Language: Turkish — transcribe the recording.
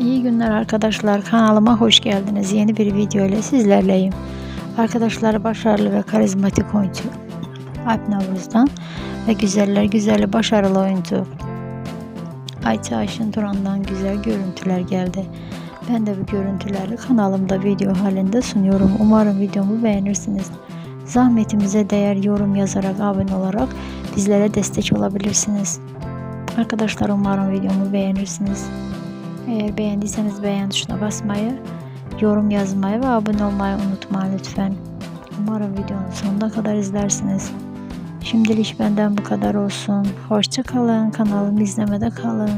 İyi günler arkadaşlar. Kanalıma hoş geldiniz. Yeni bir video ile sizlerleyim. Arkadaşlar başarılı ve karizmatik oyuncu Alp Navruz'dan ve güzeller güzeli başarılı oyuncu Ayça Ayşin Turan'dan güzel görüntüler geldi. Ben de bu görüntüleri kanalımda video halinde sunuyorum. Umarım videomu beğenirsiniz. Zahmetimize değer yorum yazarak abone olarak bizlere destek olabilirsiniz. Arkadaşlar umarım videomu beğenirsiniz. Eğer beğendiyseniz beğen tuşuna basmayı, yorum yazmayı ve abone olmayı unutmayın lütfen. Umarım videonun sonuna kadar izlersiniz. Şimdilik benden bu kadar olsun. Hoşça kalın. Kanalımı izlemede kalın.